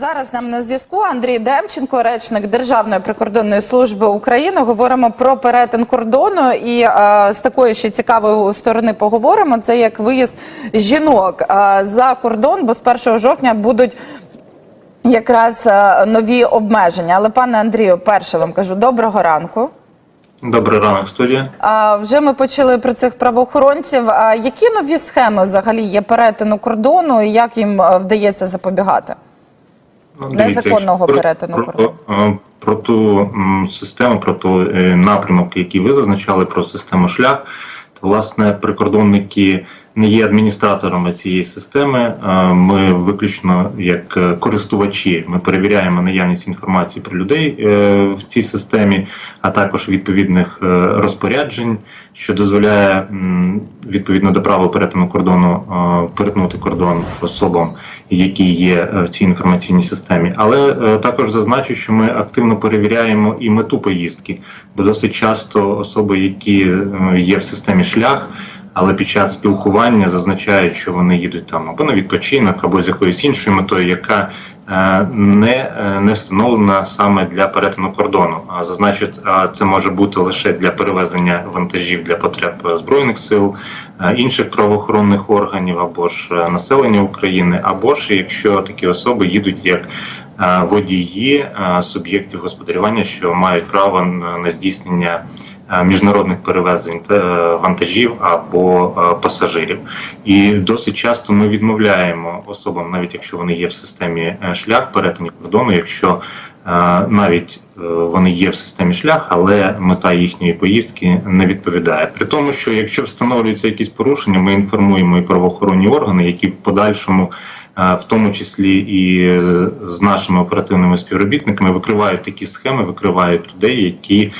Зараз нам на зв'язку Андрій Демченко, речник Державної прикордонної служби України. Говоримо про перетин кордону і а, з такої ще цікавої сторони поговоримо. Це як виїзд жінок а, за кордон, бо з 1 жовтня будуть. Якраз а, нові обмеження. Але пане Андрію, перше вам кажу доброго ранку. Добрий ранок, студія. А, вже ми почали про цих правоохоронців. А, які нові схеми взагалі є перетину кордону і як їм вдається запобігати? Незаконного перетину кордону. Про, про ту систему, про ту е, напрямок, який ви зазначали, про систему шлях, то власне прикордонники не є адміністраторами цієї системи. Е, Ми виключно як е, користувачі ми перевіряємо наявність інформації про людей в цій системі, а також відповідних розпоряджень, що дозволяє відповідно до правил перетину кордону перетнути кордон особам, які є е, в цій інформаційній системі. Але е, також зазначу, що ми активно перевіряємо і мету поїздки, бо досить часто особи, які е, є в системі шлях. Але під час спілкування зазначають, що вони їдуть там або на відпочинок, або з якоюсь іншою метою, яка е, не, е, не встановлена саме для перетину кордону. А зазначить, це може бути лише для перевезення вантажів для потреб збройних сил, е, інших правоохоронних органів або ж населення України, або ж якщо такі особи їдуть як водії суб'єктів господарювання, що мають право на здійснення міжнародних перевезень е, вантажів або е, пасажирів. І досить часто ми відмовляємо особам, навіть якщо вони є в системі е, шлях перетині кордону, якщо е, навіть е, вони є в системі шлях, але мета їхньої поїздки не відповідає. При тому, що якщо встановлюються якісь порушення, ми інформуємо і правоохоронні органи, які в подальшому. е, В тому числі і е, з нашими оперативними співробітниками викривають такі схеми, викривають людей, які е,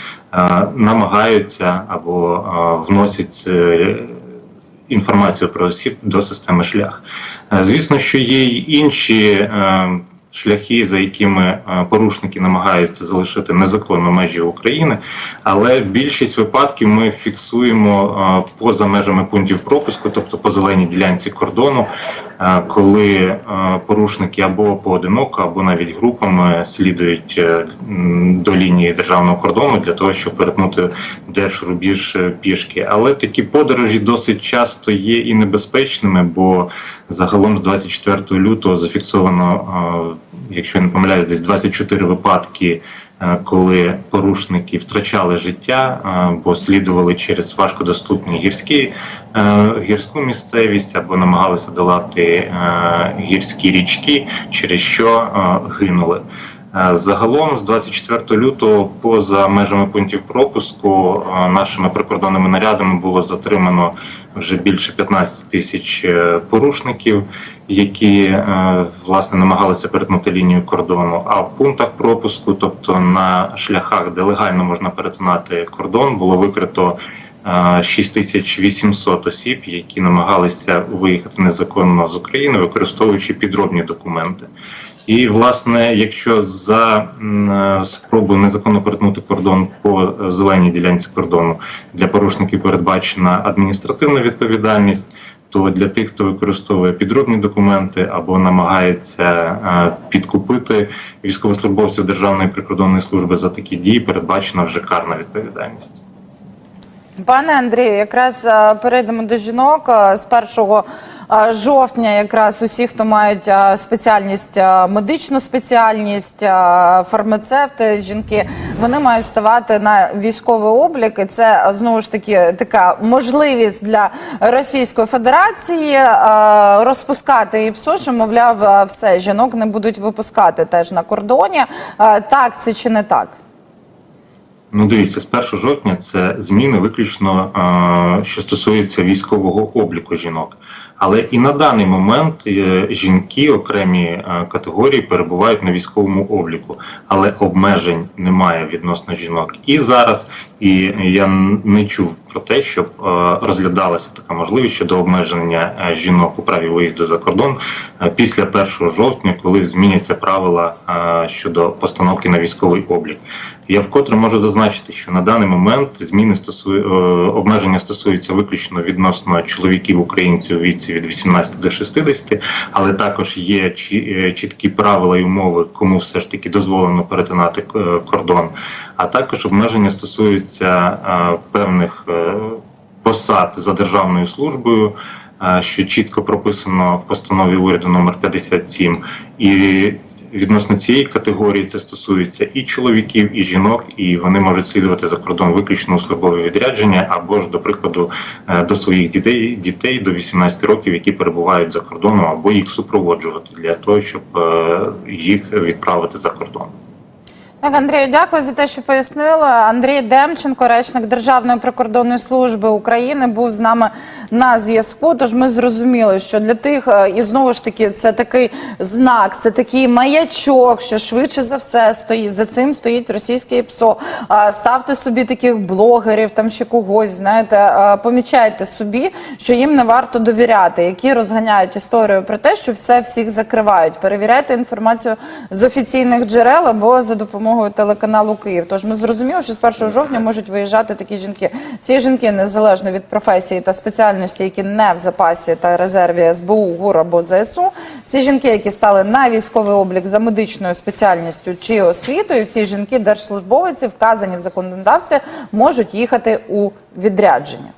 намагаються або е, вносять е, інформацію про осіб до системи шлях. Е, Звісно, що є й інші е, шляхи, за якими е, порушники намагаються залишити незаконно межі України, але більшість випадків ми фіксуємо е, поза межами пунктів пропуску, тобто по зеленій ділянці кордону, е, коли порушники або поодиноко, або навіть групами слідують до лінії державного кордону для того, щоб перетнути держрубіж пішки. Але такі подорожі досить часто є і небезпечними, бо загалом з 24 лютого зафіксовано, е, якщо я не помиляюсь, десь 24 випадки. е, Коли порушники втрачали життя, е, бо слідували через важкодоступні гірські гірську місцевість або намагалися долати гірські річки, через що гинули. Е, Загалом з 24 лютого, поза межами пунктів пропуску, е, нашими прикордонними нарядами було затримано вже більше 15 тисяч е, порушників, які власне намагалися перетнути лінію кордону. А в пунктах пропуску, тобто на шляхах, де легально можна перетинати кордон, було викрито. е, 6800 осіб, які намагалися виїхати незаконно з України, використовуючи підробні документи. І власне, якщо за е, спробу незаконно перетнути кордон по е, зеленій ділянці кордону для порушників передбачена адміністративна відповідальність, то для тих, хто використовує підробні документи або намагається е, підкупити військовослужбовців Державної прикордонної служби за такі дії, передбачена вже карна відповідальність. Пане Андрію, якраз перейдемо до жінок з 1 е, жовтня. Якраз усі, хто мають спеціальність, медичну спеціальність, фармацевти, жінки, вони мають ставати на військовий облік. І це знову ж таки така можливість для Російської Федерації розпускати ІПСО, що мовляв, все жінок не будуть випускати теж на кордоні. Так це чи не так? Ну, дивіться, з 1 жовтня це зміни виключно, е, що стосуються військового обліку жінок. Але і на даний момент е, жінки окремі е, категорії перебувають на військовому обліку, але обмежень немає відносно жінок і зараз, і я не чув про те, щоб е, розглядалася така можливість щодо обмеження е, жінок у праві виїзду за кордон е, після 1 жовтня, коли зміняться правила щодо постановки на військовий облік. Я вкотре можу зазначити, що на даний момент зміни стосує е, обмеження стосуються виключно відносно чоловіків українців у віці від 18 до 60, але також є чі- чіткі правила і умови, кому все ж таки дозволено перетинати кордон. А також обмеження стосуються е, певних е, посад за державною службою. е, Що чітко прописано в постанові уряду номер 57. і відносно цієї категорії це стосується і чоловіків, і жінок, і вони можуть слідувати за кордон виключно у службове відрядження або ж, до прикладу, до своїх дітей дітей до 18 років, які перебувають за кордоном, або їх супроводжувати для того, щоб їх відправити за кордон. Так, Андрію, дякую за те, що пояснили. Андрій Демченко, речник Державної прикордонної служби України, був з нами на зв'язку. Тож ми зрозуміли, що для тих, е, і знову ж таки, це такий знак, це такий маячок, що швидше за все стоїть за цим стоїть російське ПСО. Ставте собі таких блогерів, там ще когось, знаєте, помічайте собі, що їм не варто довіряти, які розганяють історію про те, що все всіх закривають. Перевіряйте інформацію з офіційних джерел або за допомогою телеканалу Київ. Тож ми зрозуміли, що з 1 жовтня можуть виїжджати такі жінки. Ці жінки незалежно від професії та спеціальності, які не в запасі та резерві СБУ, ГУР або ЗСУ. Всі жінки, які стали на військовий облік за медичною спеціальністю чи освітою, всі жінки держслужбовиці, вказані в законодавстві, можуть їхати у відрядження.